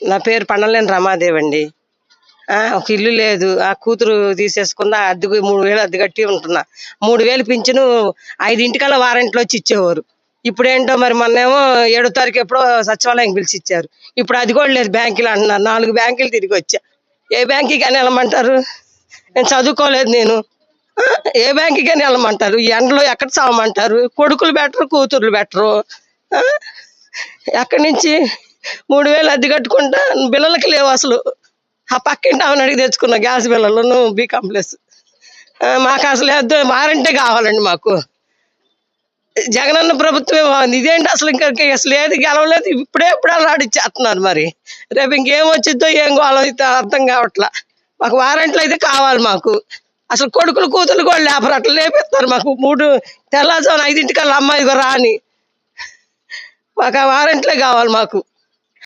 నా పేరు పండలేని రమాదేవి అండి ఒక ఇల్లు లేదు. ఆ కూతురు తీసేసుకున్న అద్దెకు మూడు వేలు అద్దె కట్టి ఉంటున్నా. మూడు వేలు పింఛను ఐదింటికల్లా వారంట్లో వచ్చి ఇచ్చేవారు. ఇప్పుడు ఏంటో మరి మొన్నేమో ఏడో తారీఖు ఎప్పుడో సచివాలయం పిలిచి ఇచ్చారు. ఇప్పుడు అది కూడా లేదు బ్యాంకులు అంటున్నారు. నాలుగు బ్యాంకులు తిరిగి వచ్చా. ఏ బ్యాంకుకి అని వెళ్ళమంటారు? నేను చదువుకోలేదు నేను. ఏ బ్యాంకుకి అని వెళ్ళమంటారు ఎండలో ఎక్కడ చావమంటారు? కొడుకులు బెటరు కూతుర్లు బెటరు? ఎక్కడి నుంచి? మూడు వేలు అద్దె కట్టుకుంటా బిల్లలకి లేవు అసలు. ఆ పక్కింటి ఆమెను అడిగి తెచ్చుకున్న గ్యాస్ బిల్లలను బీ కాంప్లెక్స్ మాకు అసలు వద్దు వారంటే కావాలండి మాకు. జగనన్న ప్రభుత్వమే బాగుంది. ఇదేంటి అసలు ఇంకా అసలు ఏది గెలవలేదు ఇప్పుడే ఇప్పుడే ఆడిచ్చేస్తున్నారు మరి. రేపు ఇంకేం వచ్చిద్దో ఏం గోళం అయితే అర్థం కావట్లా. మాకు వారంట్లు అయితే కావాలి మాకు. అసలు కొడుకులు కూతురు కూడా లేపరు అట్లా లేపిస్తారు మాకు. మూడు తెల్లారుజామున ఐదింటికల్లా అమ్మాయి కూడా రాని. మాకు ఆ వారంట్లే కావాలి మాకు.